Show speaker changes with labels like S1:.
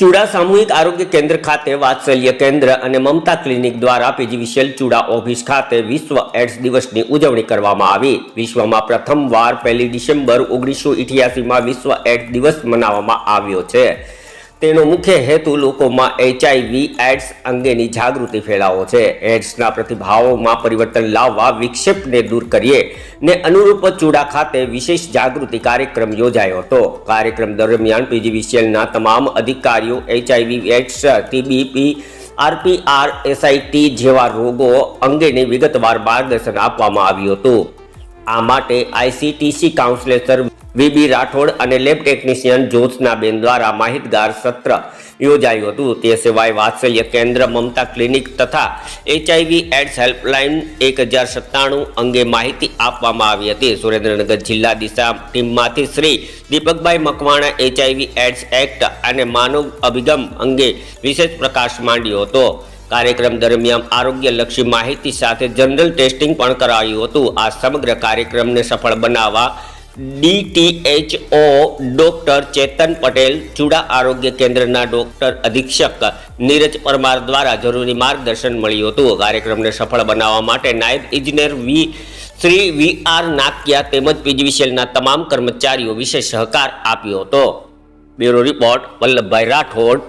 S1: ચુડા સામૂહિક આરોગ્ય કેન્દ્ર ખાતે વાત્સલ્ય કેન્દ્ર અને મમતા ક્લિનિક દ્વારા પીજીવીસીએલ ચુડા ઓફિસ ખાતે વિશ્વ એડ્સ દિવસની ઉજવણી કરવામાં આવી. વિશ્વમાં પ્રથમવાર પહેલી ડિસેમ્બર ઓગણીસો ઇઠ્યાસીમાં વિશ્વ એડ્સ દિવસ મનાવવામાં આવ્યો છે. તેનો મુખ્ય હેતુ લોકોમાં એચઆઈવી એડ્સ અંગેની જાગૃતિ ફેલાવો છે. એડ્સના પ્રતિભાવોમાં પરિવર્તન લાવવા વિક્ષેપને દૂર કરીએ ને અનુરૂપ ચૂડા ખાતે વિશેષ જાગૃતિ કાર્યક્રમ યોજાયો હતો. કાર્યક્રમ દરમિયાન પીજીવીસીએલના તમામ અધિકારીઓ HIV AIDS TBP RPR SIT જેવા રોગો અંગેની વિગતવાર માર્ગદર્શન આપવામાં આવ્યું હતું. આ માટે આઈસીટીસી કાઉન્સિલર વીબી રાઠોડ અને લેબ ટેકનિશિયન જ્યોત્સનાબેન દ્વારા માહિતગાર સત્ર યોજાયું હતું. તે સિવાય વાત્સલ્ય કેન્દ્ર, મમતા ક્લિનિક તથા એચઆઈવી એડ્સ હેલ્પલાઇન એક હજાર સત્તાણું અંગે માહિતી આપવામાં આવી હતી. સુરેન્દ્રનગર જિલ્લા Disha ટીમમાંથી Shri Deepakbhai Makwana HIV AIDS act અને માનવ અભિગમ અંગે વિશેષ પ્રકાશ માંડ્યો હતો. કાર્યક્રમ દરમિયાન આરોગ્યલક્ષી માહિતી સાથે જનરલ ટેસ્ટિંગ પણ કરાયું હતું. આ સમગ્ર કાર્યક્રમને સફળ બનાવવા ડીટીએચઓ ડોક્ટર ચેતન પટેલ ચુડા આરોગ્ય કેન્દ્રના ડોક્ટર અધિક્ષક નીરજ પરમાર દ્વારા જરૂરી માર્ગદર્શન મળ્યું હતું. કાર્યક્રમને સફળ બનાવવા માટે નાયબ ઇજનેર વી શ્રી વી આર નાકિયા તેમજ પીજીવીસીએલના તમામ કર્મચારીઓ વિશેષ સહકાર આપ્યો હતો. Bureau report Vallabhbhai Rathod.